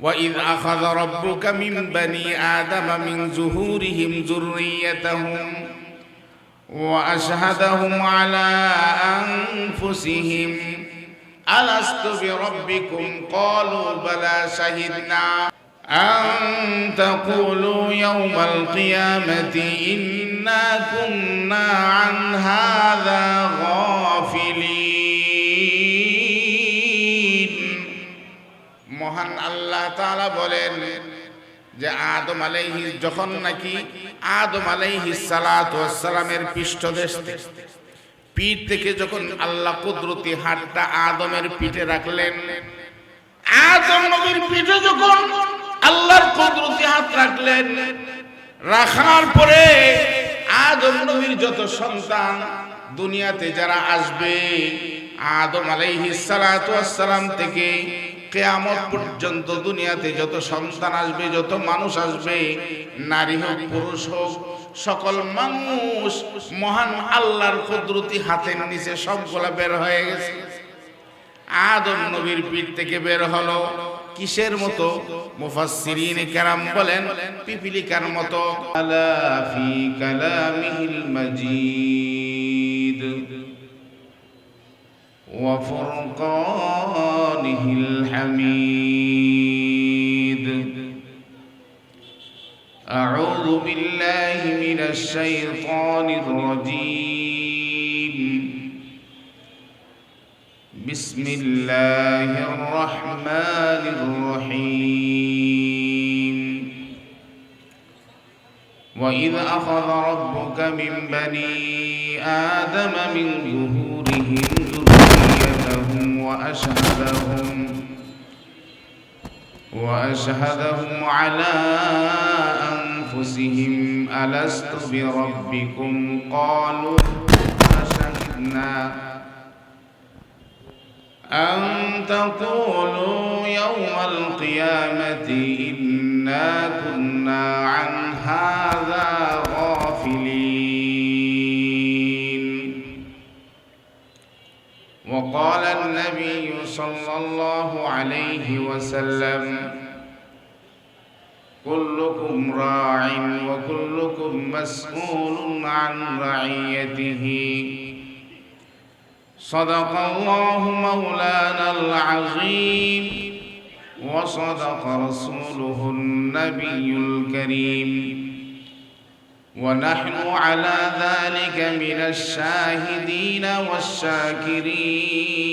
وإذ أخذ ربك من بني آدم من ظهورهم ذريتهم وأشهدهم على أنفسهم ألست بربكم قالوا بلى شهدنا أن تقولوا يوم القيامة إنا كنا عن هذا غافلين আল্লাহ তাআলা বলেন যে আদম আলাইহি, যখন নাকি আদম আলাইহি সালামের পৃষ্ঠদেশ পিঠ থেকে যখন আল্লাহ কুদরতি হাতটা আদমের পিঠে রাখলেন, আদম নবীর পিঠে যখন আল্লাহর কুদরতি হাত রাখলেন, রাখার পরে আদম নবীর যত সন্তান দুনিয়াতে যারা আসবে, আদম আলাইহিস সালাম থেকে কেয়ামত পর্যন্ত দুনিয়াতে যত সন্তান আসবে, যত মানুষ আসবে, নারী হোক, পুরুষ হোক, সকল মানুষ মহান আল্লাহর কুদরতি হাতের নিচে সবগুলা বের হয়ে গেছে। আদম নবীর পিঠ থেকে বের হলো। কিসের মতো? মুফাসসিরিন কেরাম বলেন, পিপিলিকার মতো। আলা ফি কালামিহিল মাজিদ। وفرقانه الحميد. أعوذ بالله من الشيطان الرجيم. بسم الله الرحمن الرحيم. وإذ أخذ ربك من بني آدم من ظهورهم ذريتهم وأشهدهم وأشهدهم على أنفسهم ألست بربكم؟ قالوا شهدنا أن تقولوا يوم القيامة إنا كنا عن هذا صلى الله عليه وسلم. كلكم راع وكلكم مسؤول عن رعيته. صدق الله مولانا العظيم وصدق رسوله النبي الكريم. ونحن على ذلك من الشاهدين والشاكرين.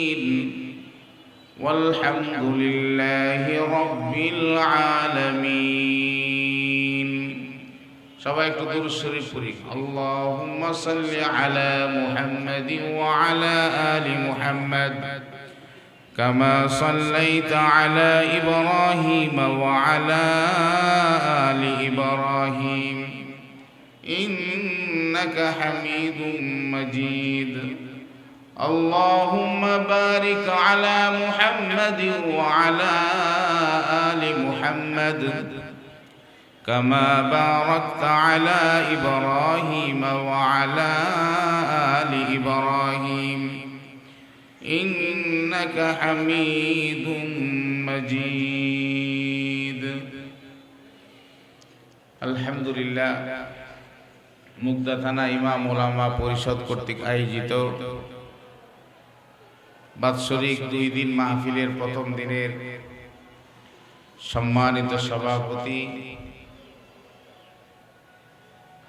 والحمد لله رب العالمين সবাই একটু দূর শরীফ পড়ি আল্লাহুম্মা সাল্লি আলা মুহাম্মাদিন ওয়া আলা আলি মুহাম্মাদ كما صليت على إبراهيم وعلى آل إبراهيم إنك حميد مجيد اللهم بارك على محمد وعلى آل محمد كما باركت على إبراهيم وعلى آل إبراهيم إنك حميد مجيد الحمد لله মুগদা থানা ইমাম ওলামা পরিষদ কর্তৃক আয়োজিত বাৎসরিক দুই দিন মাহফিলের প্রথম দিনের সম্মানিত সভাপতি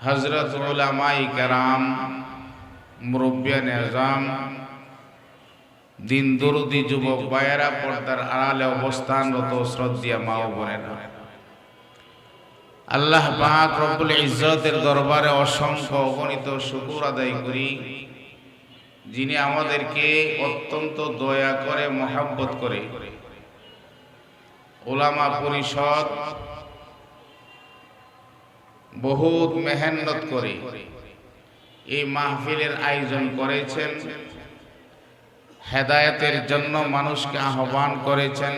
হজরত ওলামাই কারাম, মুরব্বিয়ান এজাম দিন দরুদি যুবক বায়েরা পর্দার আড়ালে অবস্থানরত শ্রদ্ধা মা ও বোনেরা। আল্লাহ পাক রব্বুল ইজ্জতের দরবারে অসংখ্য অগণিত শুকুর আদায় করি। যিনি আমাদেরকে অত্যন্ত দয়া করে, মহাব্বত করে। ওলামা পরিষদ বহুত মেহনত করে এই মাহফিলের আয়োজন করেছেন। হেদায়তের জন্য মানুষকে আহ্বান করেছেন।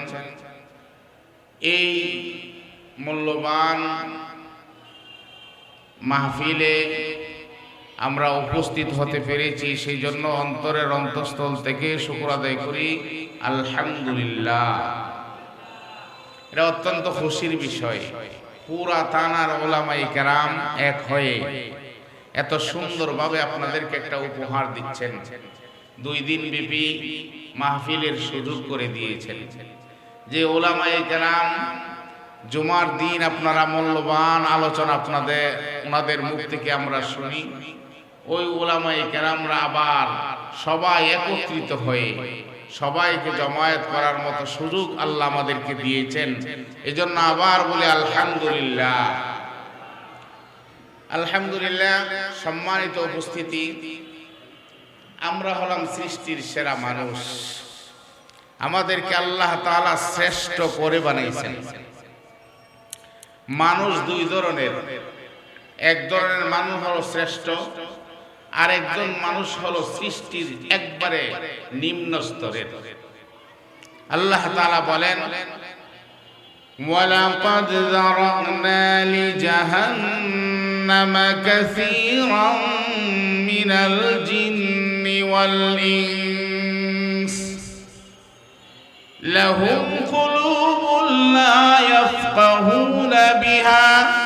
এই মূল্যবান মাহফিলে আমরা উপস্থিত হতে পেরেছি সেই জন্য অন্তরের অন্তঃস্থল থেকে শুক্র আদায় করি। আলহামদুলিল্লাহ। এটা অত্যন্ত খুশির বিষয়। পুরা তানার ওলামাই কেরাম এক হয়ে এত সুন্দরভাবে আপনাদেরকে একটা উপহার দিচ্ছেন। দুই দিন ব্যাপী মাহফিলের সুযোগ করে দিয়েছেন। যে ওলামাই কেরাম, জুমার দিন আপনারা মূল্যবান আলোচনা আপনাদের, ওনাদের মুখ থেকে আমরা শুনি। ওই ওলামাই কেরামরা আবার সবাই একত্রিত হয়ে সবাইকে জমায়েত করার মতো সুযোগ আল্লাহ আমাদেরকে দিয়েছেন। এজন্য আবার বলে আলহামদুলিল্লাহ। আলহামদুলিল্লাহ সম্মানিত উপস্থিতি, আমরা হলাম সৃষ্টির সেরা মানুষ। আমাদেরকে আল্লাহ তাআলা শ্রেষ্ঠ করে বানাইছেন মানুষ দুই ধরনের। এক ধরনের মানুষ হলো শ্রেষ্ঠ আর একজন মানুষ হলো সৃষ্টির একবারে নিম্ন স্তরের আল্লাহ তাআলা বলেন ولقد ذرأنا لجهنم كثيرا من الجن والإنس لهم قلوب لا يفقهون بها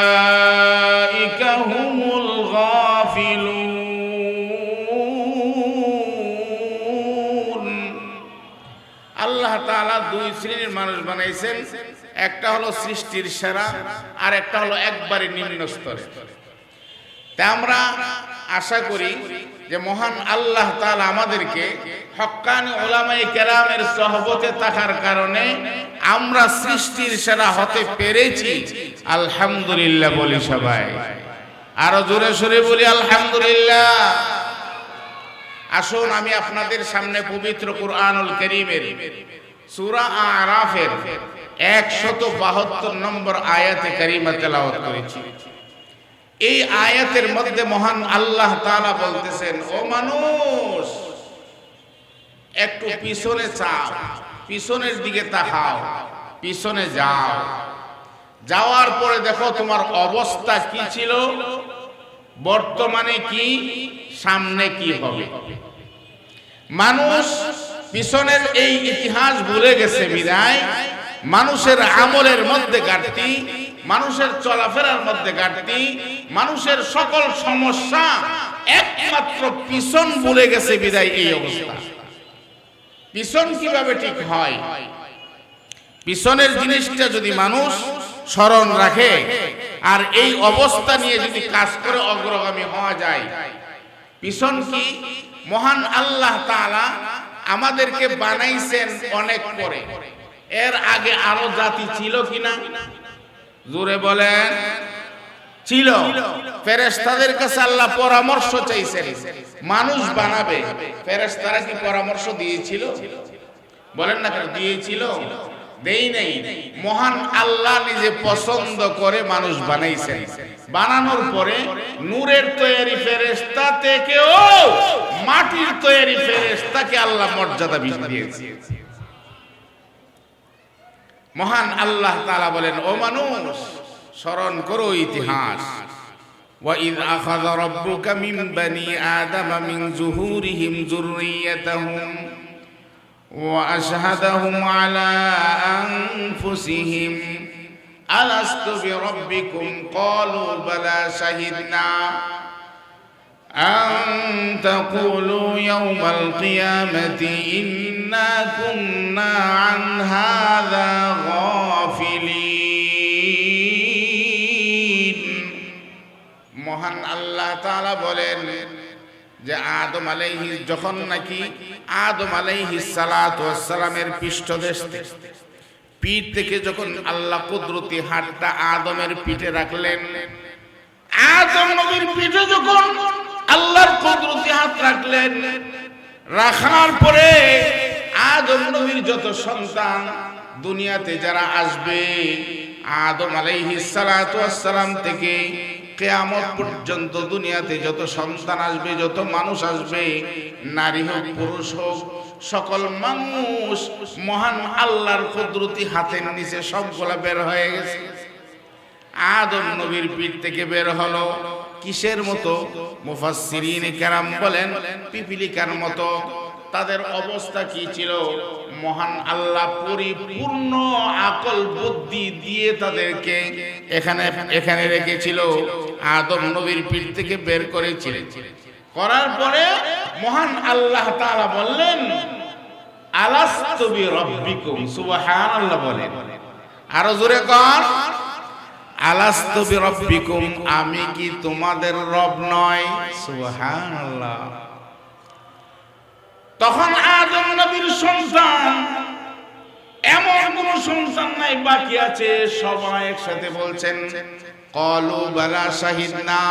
শ্রেণির মানুষ বানাইছেন, একটা হলো সৃষ্টির সেরা, আর একটা হলো একবারে নিম্ন স্তরে। তা আমরা আশা করি যে মহান আল্লাহ তাআলা আমাদেরকে হক্কানি ওলামাই কেরামের সহবতে থাকার কারণে আমরা সৃষ্টির সেরা হতে পেরেছি। আলহামদুলিল্লাহ বলি সবাই। আরও জোরে সোরে বলি আলহামদুলিল্লাহ। আসুন আমি আপনাদের সামনে পবিত্র কুরআনুল করিমের সূরা আরাফের একশত বাহাত্তর নম্বর আয়াতে কারিমা তেলাওয়াত করেছি। এই আয়াতের মধ্যে মহান আল্লাহ তাআলা বলতেছেন, ও মানুষ, একটু পিছনে চাও পিছনের দিকে তাকাও, পিছনে যাও। যাওয়ার পরে দেখো তোমার অবস্থা কি ছিল, বর্তমানে কি, সামনে কি হবে? মানুষ পিছনের এই ইতিহাস ভুলে গেছে বিদায়। মানুষের আমলের মধ্যে ঘাটতি, মানুষের চলাফেরার মধ্যে ঘাটতি, মানুষের সকল সমস্যা একমাত্র পিছন ভুলে গেছে বিদায় এই অবস্থা। পিছন কীভাবে ঠিক হয়? পিছনের জিনিসটা যদি মানুষ স্মরণ রাখে, আর এই অবস্থা নিয়ে যদি কাজ করে অগ্রগামী হওয়া যায়, পিছন কি মহান আল্লাহ তাআলা আমাদেরকে বানাইছেন অনেক পরে। এর আগে আরও জাতি ছিল কিনা? জোরে বলেন। ছিল। ফেরেস্তাদের কাছে আল্লাহ পরামর্শ চাইছেন, মানুষ বানাবে। ফেরেস্তারা কি পরামর্শ দিয়েছিল? বলেন না কেন, দিয়েছিল। দেই নেই মহান আল্লাহ নিজে পছন্দ করে মানুষ বানাইছেন বানানোর পরে নূরের তৈরি ফেরেশতা থেকেও মাটির তৈরি ফেরেশতাকে আল্লাহ মর্যাদা বেশি দিয়েছে মহান আল্লাহ তাআলা বলেন ও মানুষ স্মরণ করো ইতিহাস وَإِذْ أَخَذَ رَبُّكَ مِنْ بَنِي آدَمَ مِنْ ظُهُورِهِمْ ذُرِّيَّتَهُمْ وأشهدهم على أنفسهم ألست بربكم قالوا بلى شهدنا أن تقولوا يوم القيامة إنا كنا عن هذا غافلين مهن الله تعالى بولين যে আদম আলাইহি, যখন নাকি আদম আলাইহি সালামের পৃষ্ঠদেশ পিঠ থেকে যখন আল্লাহ কুদরতি হাতটা আদমের পিঠে রাখলেন, আদম নবীর পিঠে যখন আল্লাহর কুদরতি হাত রাখলেন, রাখার পরে আদম নবীর যত সন্তান দুনিয়াতে যারা আসবে, আদম ওয়াস সালাম থেকে কেয়ামত পর্যন্ত দুনিয়াতে যত সন্তান আসবে, যত মানুষ আসবে, নারী হোক, পুরুষ হোক, সকল মানুষ মহান আল্লাহর কুদরতি হাতের নিচে সবগুলা বের হয়ে গেছে। আদম নবীর পিঠ থেকে বের হলো। কিসের মতো? মুফাসসিরিন কেরাম বলেন, পিপিলিকার মতো। তাদের অবস্থা কি ছিল? মহান আল্লাহ পরিপূর্ণ আকল বুদ্ধি দিয়ে তাদেরকে এখানে এখানে রেখেছিল। আদম নবীর পিঠ থেকে বের করেছিলেন। করার পরে মহান আল্লাহ তাআলা বললেন, আলাস্তু বিরাব্বিকুম? সুবহানাল্লাহ বলেন। আরও জোরে কর আলাস্তু বিরাব্বিকুম? আমি কি তোমাদের রব নয়? সুবহানাল্লাহ। তখন আদম নবীর সন্তান, এমন কোন সন্তান নাই, বাকি আছে, সবাই একসাথে বলছেন কলু, বালা শাহিদনা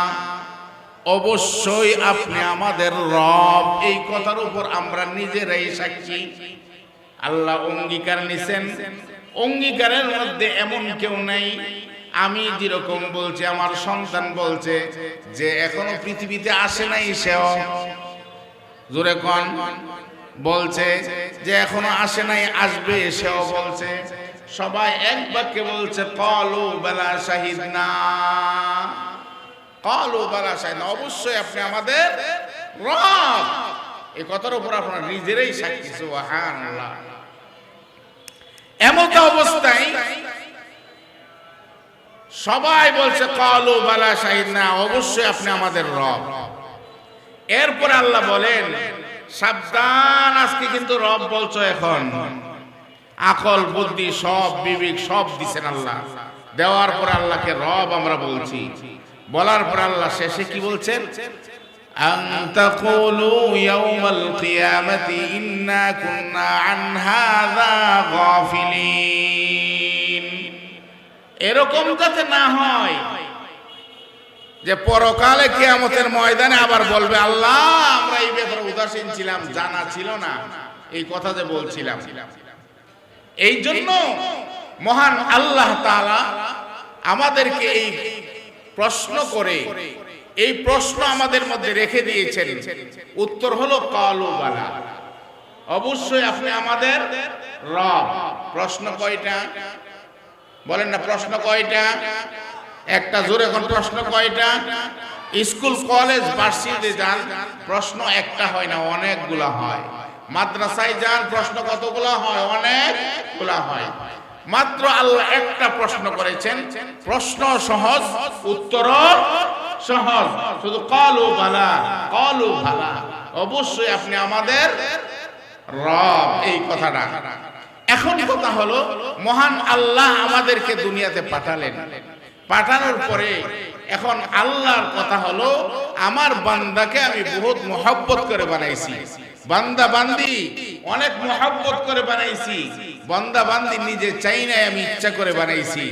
অবশ্যই আপনি আমাদের রব। এই কথার উপর আমরা নিজেরাই সাক্ষী। আল্লাহ অঙ্গীকার নিছেন। অঙ্গীকারের মধ্যে এমন কেউ নেই। আমি যেরকম বলছি, আমার সন্তান বলছে যে, এখনও পৃথিবীতে আসে নাই সেও। জোরে কন। বলছে যে, এখনও আসে নাই, আসবে সেও বলছে। সবাই এক বাক্যে বলছে, কলু বেলা শাহিদ না কলু বেলা শাহিদ অবশ্যই আপনি আমাদের রব। এই কথার উপর আপনার নিজেরাই সাক্ষী, সুবহানাল্লাহ। এমত অবস্থায় সবাই বলছে, কলু বালা শাহিদ না অবশ্যই আপনি আমাদের রব। এরপরে আল্লাহ বলেন, সাবধান আজকে কিন্তু রব বলছো এখন। আকল বুদ্ধি সব বিবেক সব দিছেন আল্লাহ দেওয়ার পর আল্লাহকে রব আমরা বলছি বলার পর আল্লাহ শেষে কি বলছেন أن تقولوا يوم القيامة إنا كنا عن هذا غافلين এরকম যাতে না হয় যে পরকালে কিয়ামতের ময়দানে আবার বলবে আল্লাহ আমরা এই ব্যাপারে উদাসীন ছিলাম জানা ছিল না এই কথা যে বলছিলাম এই জন্য মহান আল্লাহ তাআলা আমাদেরকে এই প্রশ্ন করে, এই প্রশ্ন আমাদের মধ্যে রেখে দিয়েছেন। উত্তর হলো, কালু বালা। অবশ্যই আপনি আমাদের রব। প্রশ্ন কয়টা? বলেন না, প্রশ্ন কয়টা? একটা জোরে এখন, প্রশ্ন কয়টা? স্কুল, কলেজ, ভার্সিটিতে যান, প্রশ্ন একটা হয় না, অনেকগুলা হয়। মাদ্রাসায় যান প্রশ্ন কতগুলো হয়? অনেক অনেকগুলা হয়। মাত্র আল্লাহ একটা প্রশ্ন করেছেন। প্রশ্ন সহজ উত্তর সহজ। শুধু কলু বালা, কলু ভালা অবশ্যই আপনি আমাদের রব এই কথাটা। এখন কথা হলো, মহান আল্লাহ আমাদেরকে দুনিয়াতে পাঠালেন। পাঠানোর পরে এখন আল্লাহর কথা হলো, আমার বান্দাকে আমি বহুত মোহাব্বত করে বানাইছি। বান্দা বান্দি, অনেক মোহাব্বত করে বানাইছি। বান্দা বান্দি নিজে চাই নাই, আমি ইচ্ছা করে বানাইছি।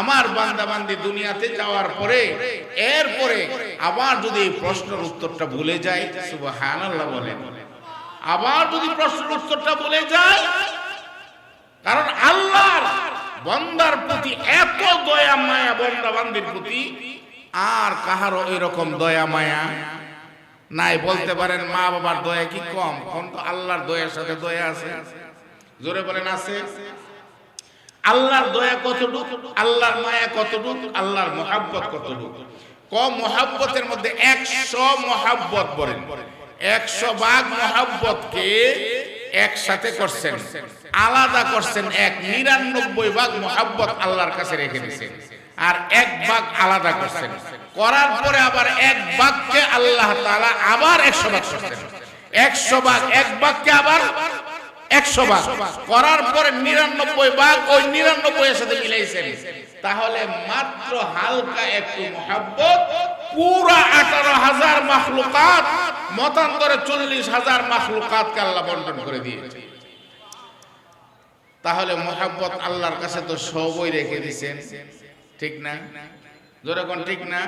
আমার বান্দা বান্দি দুনিয়াতে যাওয়ার পরে, এরপরে আবার যদি এই প্রশ্নের উত্তরটা ভুলে যায়, সুবহানাল্লাহ বলেন। আবার যদি প্রশ্নের উত্তরটা ভুলে যায়, কারণ আল্লাহর বন্দার প্রতি এত দয়া মায়া, বন্দা বান্দির প্রতি, আর কাহারও এরকম দয়া মায়া নাই, বলতে পারেন মা বাবার দয়া কি কম? কোন তো আল্লাহর দয়ার সাথে দয়া আছে। জোরে বলেন, আছে। আল্লাহর দয়া কতটুকু? আল্লাহর মায়া কতটুকু? আল্লাহর মহাব্বত কতটুকু? কম মহাব্বতের মধ্যে একশো মহাব্বত বলেন একশো ভাগ মহাব্বতকে একসাথে করছেন। আলাদা করছেন এক। নিরানব্বই ভাগ মহাব্বত আল্লাহর কাছে রেখে দিয়েছেন আর এক ভাগ আলাদা করছেন। করার পরে আবার এক ভাগকে আল্লাহ তাআলা আবার একশো ভাগ করছেন। একশো ভাগ, এক ভাগকে আবার একশো ভাগ। করার পরে নিরানব্বই ভাগ ওই নিরানব্বই সাথে মিলাইছেন। তাহলে মাত্র হালকা একটু মহাব্বত, পুরা আঠারো হাজার মাখলুকাত, মতান্তরে চল্লিশ হাজার মাখলুকাতকে আল্লাহ বন্টন করে দিয়েছে। তাহলে মোহাব্বত আল্লাহর কাছে তো সবই রেখে দিছেন। ঠিক না? যেরকম ঠিক না?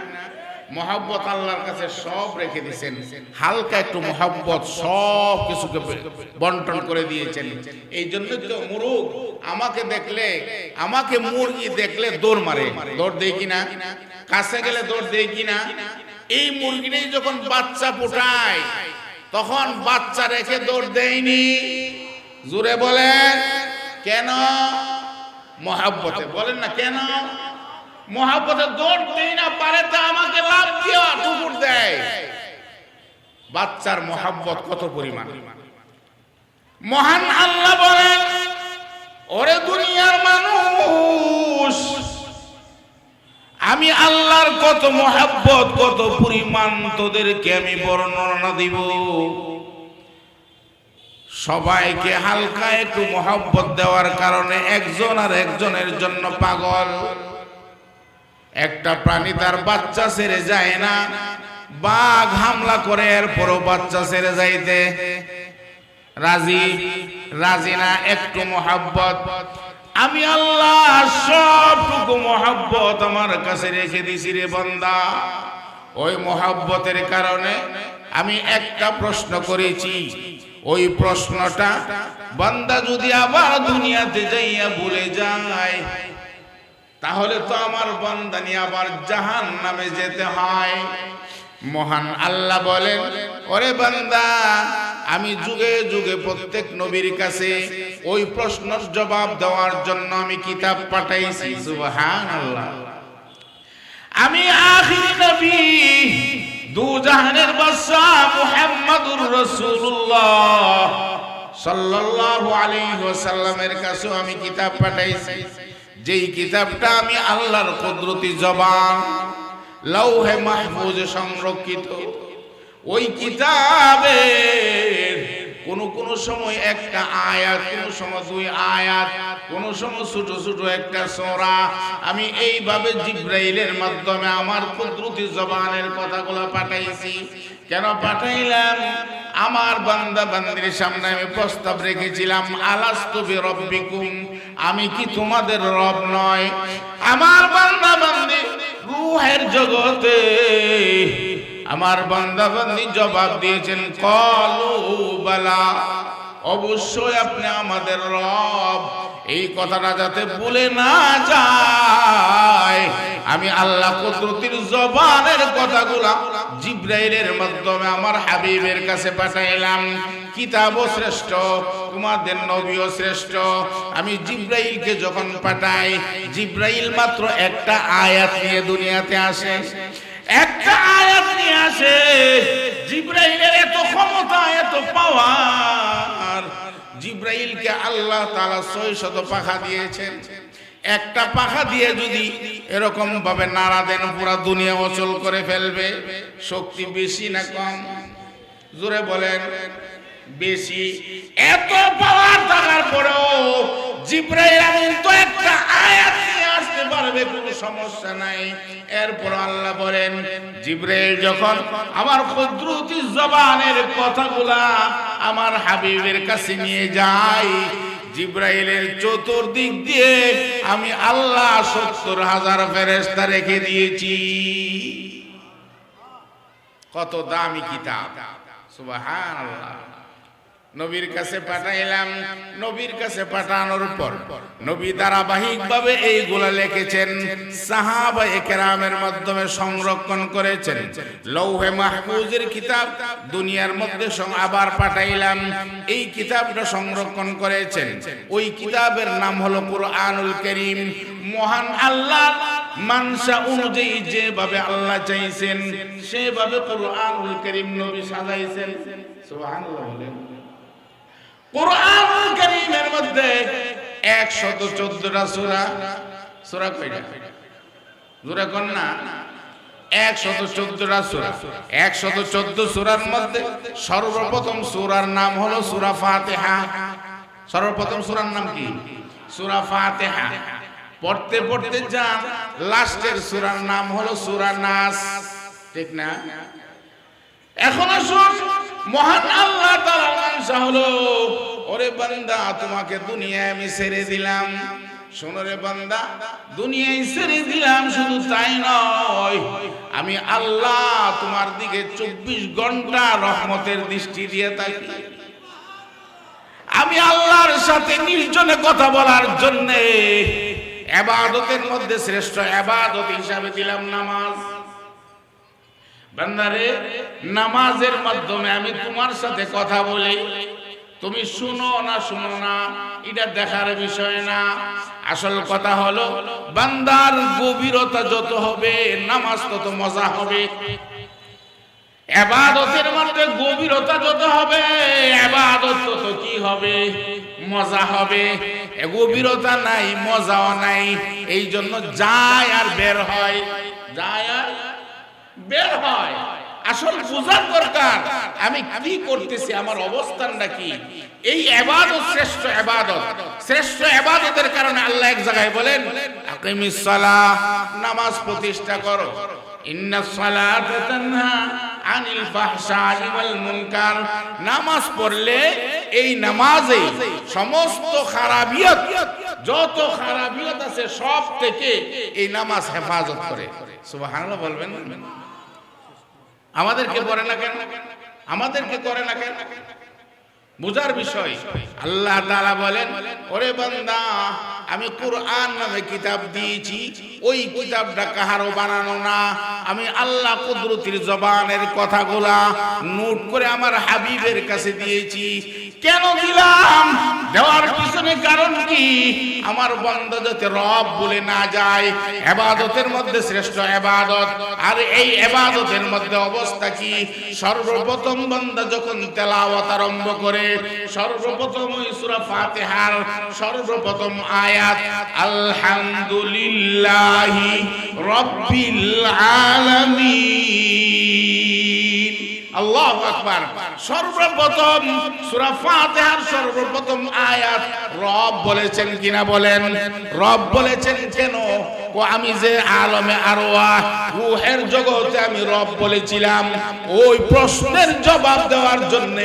মহাব্বত আল্লাহর কাছে সব রেখে দিয়েছেন। হালকা একটু মহাব্বত সব কিছুকে বন্টন করে দিয়েছেন। এই জন্য তো মুরুগ আমাকে দেখলে, আমাকে মুরগি দেখলে দৌড় মারে। দৌড় দেয় কিনা? কাছে গেলে দৌড় দেয় কিনা? এই মুরগিটাই যখন বাচ্চা ফোটায়, তখন বাচ্চা রেখে দৌড় দেয়নি। জুড়ে বলেন, কেন? মহাব্বতে। বলেন না, কেন? মহাব্বতে দৌড় দেই না, পারে তো আমাকে লাভ দিয়া টুকুর দেয়। বাচ্চার মহাব্বত কত পরিমাণ। মহান আল্লাহ বলেন, ওরে দুনিয়ার মানুষ, আমি আল্লাহর কত মহাব্বত, কত পরিমাণ তোদেরকে আমি বর্ণনা দিব। সবাইকে হালকা একটু মহব্বত দেওয়ার কারণে একজন আর একজনের জন্য পাগল। একটা প্রাণী তার বাচ্চা ছেড়ে যায় না। বাঘ হামলা করে এরপরও বাচ্চা ছেড়ে যাইতে। রাজি রাজি না, একটু মহাব্বত। আমি আল্লাহ সবটুকু মহাব্বত আমার কাছে রেখে দিছি রে বন্দা। ওই মহাব্বতের কারণে আমি একটা প্রশ্ন করেছি। ওই প্রশ্নটা বান্দা যদি আবার দুনিয়াতে যাইয়া ভুলে যায় তাহলে তো আমার বন্দানি আবার জাহান নামে যেতে হয়। মহান আল্লাহ বলেন, ওরে বান্দা, আমি যুগে যুগে প্রত্যেক নবীর কাছে ওই প্রশ্নের জবাব দেওয়ার জন্য আমি কিতাব পাঠাইছি, সুবহানাল্লাহ। আমি আখির নবী, দু জাহানের বাদশাহ মুহাম্মাদুর রাসূলুল্লাহ। সাল্লাল্লাহু আলাইহি ওয়াসাল্লামের কাছে আমি কিতাব পাঠাইছি। যেই কিতাবটা আমি আল্লাহর কুদরতি জবান, লৌহে মাহফুজে সংরক্ষিত, ওই কিতাবের কোন কোন সময় একটা আয়াত, কোন সময় দুই আয়াত, কোন সময় ছোট ছোট একটা সোরা। আমি এইভাবে জিব্রাইলের মাধ্যমে আমার কুদরতি জবানের কথাগুলো পাঠাইছি। কেন পাঠাইলাম? আমার বান্দা বান্দির সামনে আমি প্রস্তাব রেখেছিলাম আলাস্তবে রব্বিকুম আমি কি তোমাদের রব নয়? আমার বান্দা বান্দি রুহের জগতে। আমার বান্দাবান্দি জবাব দিয়েছেন, কলু বালা, অবশ্যই আপনি আমাদের রব। এই কথাটা যাতে ভুলে না যায়। আমি আল্লাহ কুদরতির জবানের কথাগুলা জিব্রাইলের মাধ্যমে আমার হাবিবের কাছে পাঠাইলাম। কিতাবও শ্রেষ্ঠ তোমাদের নবীও শ্রেষ্ঠ। আমি জিব্রাইলকে যখন পাঠাই, জিব্রাইল মাত্র একটা আয়াত নিয়ে দুনিয়াতে আসে। একটা আয়াত নিয়ে আসে, জিব্রাইলের এত ক্ষমতা, এত পাওয়ার জিব্রাইলকে আল্লাহ তাআলা ছয় শত পাখা দিয়েছেন। একটা পাখা দিয়ে যদি এরকম ভাবে নাড়া দেন, পুরা দুনিয়া অচল করে ফেলবে। শক্তি বেশি না কম? জোরে বলেন। বেশি। এত পাওয়ার থাকার পরেও জিব্রাইল আমিন তো একটা আয়াত আসতে পারবে, কোনো সমস্যা নাই। এরপর আল্লাহ বলেন, জিব্রাইল যখন আমার কুদরতি জবানের কথাগুলা আমার হাবিবের কাছে নিয়ে যায়, জিব্রাইলের চতুর্দিক দিয়ে আমি আল্লাহ সত্তর হাজার ফেরেস্তা রেখে দিয়েছি। কত দামি কিতাব। সুবহানাল্লাহ। নবীর কাছে পাঠাইলাম, নবীর কাছে পাঠানোর পর নবী ধারাবাহিক ভাবে এইগুলা লিখেছেন, সাহাবা একরামের মাধ্যমে সংরক্ষণ করেছেন। লৌহে মাহফুজের কিতাব দুনিয়ার মধ্যে আবার পাঠাইলাম, এই কিতাবটা সংরক্ষণ করেছেন। ওই কিতাবের নাম হলো কুরআনুল করিম। মহান আল্লাহ মানসা অনুযায়ী যেভাবে আল্লাহ চাইছেন, সেভাবে কুরআনুল করিম নবী সাজাইছেন। সুবহানাল্লাহ কোরআনুল কারীমের মধ্যে 114টা সূরা। সূরা কয়টা? সূরা কোন না 114টা সূরা। 114 সূরার মধ্যে সর্বপ্রথম সূরার নাম হলো সূরা ফাতিহা। সর্বপ্রথম সূরার নাম কি? সূরা ফাতিহা। পড়তে পড়তে যান, লাস্টের সূরার নাম হলো সূরা নাস। ঠিক না? এখন আসুন মহান আল্লাহ তাআলার মানসা হলো, ওরে বান্দা, তোমাকে দুনিয়ায় আমি ছেড়ে দিলাম। শোনরে বান্দা, দুনিয়ায় ছেড়ে দিলাম শুধু তাই নয়, আমি আল্লাহ তোমার দিকে চব্বিশ ঘণ্টা রহমতের দৃষ্টি দিয়ে থাকি। আমি আল্লাহর সাথে নির্জনে কথা বলার জন্যে এবাদতের মধ্যে শ্রেষ্ঠ এবাদত হিসাবে দিলাম নামাজ। বান্দারে, নামাজের মাধ্যমে আমি তোমার সাথে কথা বলি। তুমি শুনো না শুনো না, এটা দেখার বিষয় না। আসল কথা হলো, বান্দার গভীরতা যত হবে, নামাজ তত মজা হবে। এবাদতের মধ্যে গভীরতা যত হবে, এবাদত তত কি হবে? মজা হবে। গভীরতা নাই, মজাও নাই। এই জন্য যায় আর বের হয়। যায় আর বের হয়। আসল বোঝার দরকার, আমি কি করতেছি, আমার অবস্থানটা কি? এই এবাদত শ্রেষ্ঠ এবাদত। শ্রেষ্ঠ এবাদতের কারণে আল্লাহ এক জায়গায় বলেন নামাজ প্রতিষ্ঠা করো। আনিল ওয়াল মুনকার। নামাজ পড়লে এই নামাজে সমস্ত খারাপিয়ত, যত খারাপিয়ত আছে সব থেকে এই নামাজ হেফাজত করে। সুবহানাল্লাহ বলবেন? আমাদেরকে করে না কেন? আমাদেরকে করে না কেন? বুঝার বিষয়, আল্লাহ তাআলা বলেন, ওরে বান্দা, আমি কোরআন নামে কিতাব দিয়েছি। ওই কিতাবটা কাহারও বানানো না। আমি আল্লাহ কুদরতির জবানের কথাগুলা নোট করে আমার হাবিবের কাছে দিয়েছি। কেন দিলাম? দেওয়ার পিছনে কারণ কি? আমার বন্ধ যাতে রব বলে না যায়। এবাদতের মধ্যে শ্রেষ্ঠ এবাদত। আর এই এবাদতের মধ্যে অবস্থা কি? সর্বপ্রথম বান্দা যখন তেলাওয়াত আরম্ভ করে, সর্বপ্রথম ওই সূরা ফাতিহার, সর্বপ্রথম আয়াত, আলহামদুলিল্লাহি রাব্বিল আলামিন। আল্লাহু আকবার। সর্বপ্রথম সূরা ফাতিহার সর্বপ্রথম আয়াত রব বলেছেন কিনা বলেন? রব বলেছেন কেন? ও আমি যে আলমে আরওয়া রূহের জগতে আমি রব বলেছিলাম। ওই প্রশ্নের জবাব দেওয়ার জন্য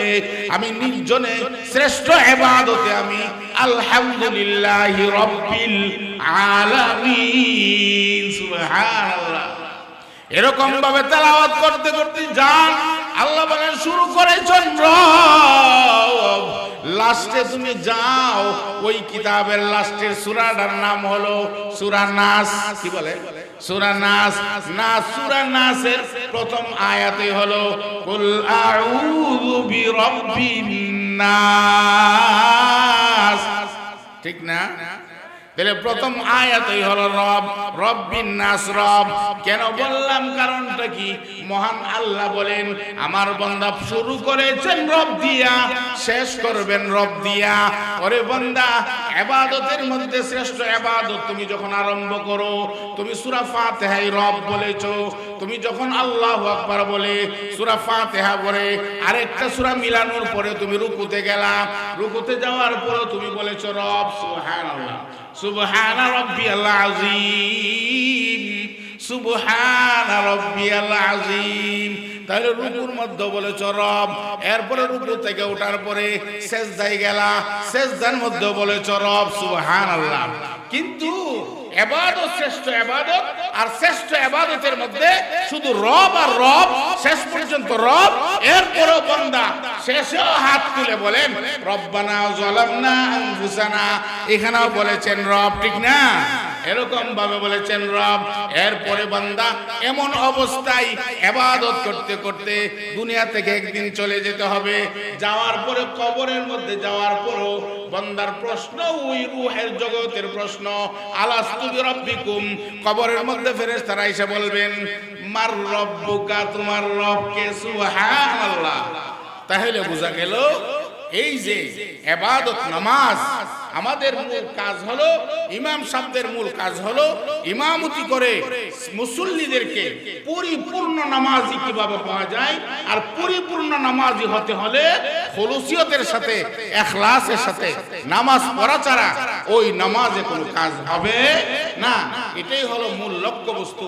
আমি নির্জনে শ্রেষ্ঠ ইবাদতে আমি আলহামদুলিল্লাহি রাব্বিল আলামিন, সুবহানাল্লাহ। এরকম ভাবে তেলাওয়াত করতে করতে যান আল্লাহ বলেন, শুরু করে চন্দ্র। লাস্টে তুমি যাও। ওই কিতাবের লাস্টের সূরাটার নাম হলো সূরা নাস। কি বলে? সূরা নাস। না সূরা নাসের প্রথম আয়াতে হলো, কুল আউযু বিরাব্বিন নাস। ঠিক না? তাহলে প্রথম আয়াতই হলো রব, রব্বিন নাস রব। কেন বললাম কারণটা কি? মহান আল্লাহ বলেন, আমার বান্দা শুরু করেছেন রব দিয়া, শেষ করবেন রব দিয়া। ওরে বান্দা, এবাদতের মধ্যে শ্রেষ্ঠ এবাদত তুমি যখন আরম্ভ করো, তুমি সূরা ফাতিহায় রব বলেছ। তুমি যখন আল্লাহু আকবার বলে সূরা ফাতিহা পড়ে, আরেকটা সূরা মিলানোর পরে তুমি রুকুতে গেলা। রুকুতে যাওয়ার পরে তুমি বলেছ, রব, সুবহানাল্লাহ। সুবহান রব্বিয়াল আজিম সুবহান রব্বিয়াল আজিম তাহলে রুকুর মধ্যে বলেছ, রব। এরপরে রুকু থেকে ওঠার পরে শেষ দায় গেলা শেষ দান মধ্যে বলেছ, রব, সুবহানাল্লাহ। কিন্তু এবাদত, শ্রেষ্ঠ এবাদত আর শ্রেষ্ঠ এবাদতের মধ্যে শুধু রব আর রব, শেষ পর্যন্ত রব, এরপরও বন্দা শেষেও হাত তুলে বলেন, রব্বানা জালামনা আনফুসানা। এখানেও বলেছেন, রব ঠিক না। এরকম ভাবে বলেছেন রব, এরপরে বান্দা এমন অবস্থায় এবাদত করতে করতে দুনিয়া থেকে একদিন চলে যেতে হবে। যাওয়ার পরে কবরের মধ্যে যাওয়ার পরও বান্দার প্রশ্ন, ওই রুহের জগতের প্রশ্ন, আলাস্তু বিরাব্বিকুম? কবরের মধ্যে ফেরেশতারা এসে বলবেন, মার রব্বুকা, তোমার রবকে সুবহানাল্লাহ। তাহলে বোঝা গেল এই যে এবাদত নামাজ, আমাদের মূল কাজ হলো, ইমাম সাহেবদের মূল কাজ হলো, ইমামতি করে মুসল্লিদেরকে পরিপূর্ণ নামাজি কীভাবে পাওয়া যায়, আর পরিপূর্ণ নামাজি হতে হলে খলুসিয়তের সাথে, এখলাসের সাথে, নামাজ পড়া ছাড়া ওই নামাজে কোনো কাজ হবে না। এটাই হলো মূল লক্ষ্য বস্তু